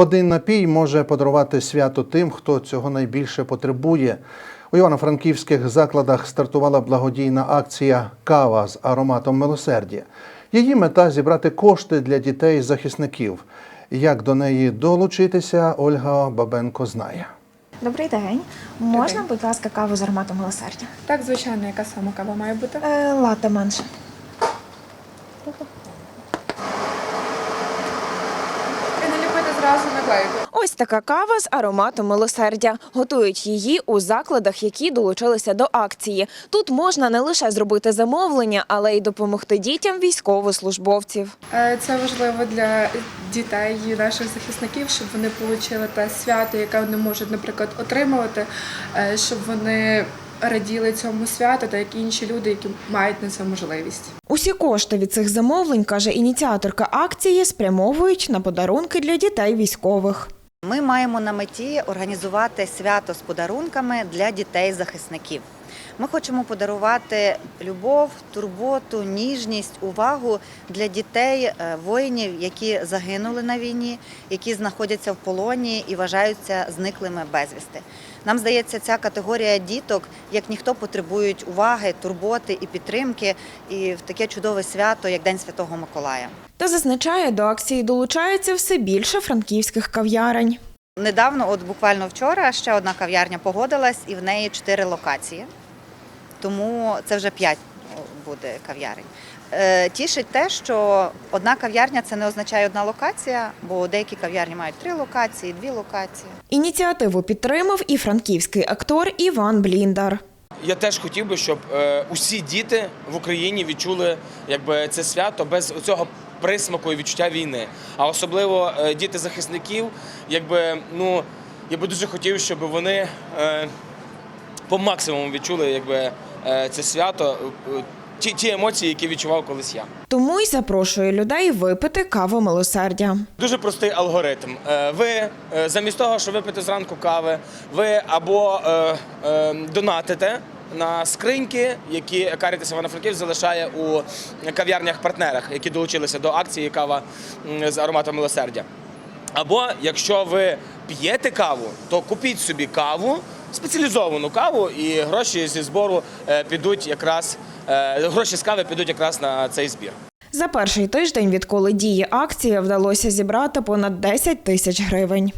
Один напій може подарувати свято тим, хто цього найбільше потребує. У Івано-Франківських закладах стартувала благодійна акція Кава з ароматом милосердя. Її мета зібрати кошти для дітей-захисників. Як до неї долучитися, Ольга Бабенко знає. Добрий день. Можна, будь ласка, каву з ароматом милосердя? Так, звичайно, яка саме кава має бути? Е, лате менше. І не зразу наклейку. Ось така кава з ароматом милосердя. Готують її у закладах, які долучилися до акції. Тут можна не лише зробити замовлення, але й допомогти дітям військовослужбовців. Е, Це важливо для дітей і наших захисників, щоб вони отримали те свято, яке вони можуть, наприклад, отримувати, е, щоб вони раділи цьому святу, так як і інші люди, які мають на це можливість. Усі кошти від цих замовлень, каже ініціаторка акції, спрямовують на подарунки для дітей військових. Ми маємо на меті організувати свято з подарунками для дітей-захисників. Ми хочемо подарувати любов, турботу, ніжність, увагу для дітей, е, воїнів, які загинули на війні, які знаходяться в полоні і вважаються зниклими безвісти. Нам здається, ця категорія діток, як ніхто, потребують уваги, турботи і підтримки, і в таке чудове свято, як День Святого Миколая. Та зазначає, до акції долучається все більше франківських кав'ярень. Недавно, от буквально вчора, ще одна кав'ярня погодилась, і в неї чотири локації. Тому це вже п'ять буде кав'ярень. Е, Тішить те, що одна кав'ярня це не означає одна локація, бо деякі кав'ярні мають три локації, дві локації. Ініціативу підтримав і франківський актор Іван Бліндар. Я теж хотів би, щоб е, усі діти в Україні відчули якби, це свято без цього присмаку і відчуття війни. А особливо е, діти захисників, якби, ну, я би дуже хотів, щоб вони по максимуму відчули якби, це свято, е, ті, ті емоції, які відчував колись я. Тому й запрошує людей випити каву милосердя. Дуже простий алгоритм. Е, Ви е, замість того, щоб випити зранку кави, ви або е, е, донатите на скриньки, які Caritas Івано-Франківськ залишає у кав'ярнях-партнерах, які долучилися до акції кава з ароматом милосердя. Або якщо ви п'єте каву, то купіть собі каву, спеціалізовану каву, і гроші зі збору е, підуть якраз е, гроші з кави підуть якраз на цей збір. За перший тиждень, відколи діє акція, вдалося зібрати понад 10 тисяч гривень.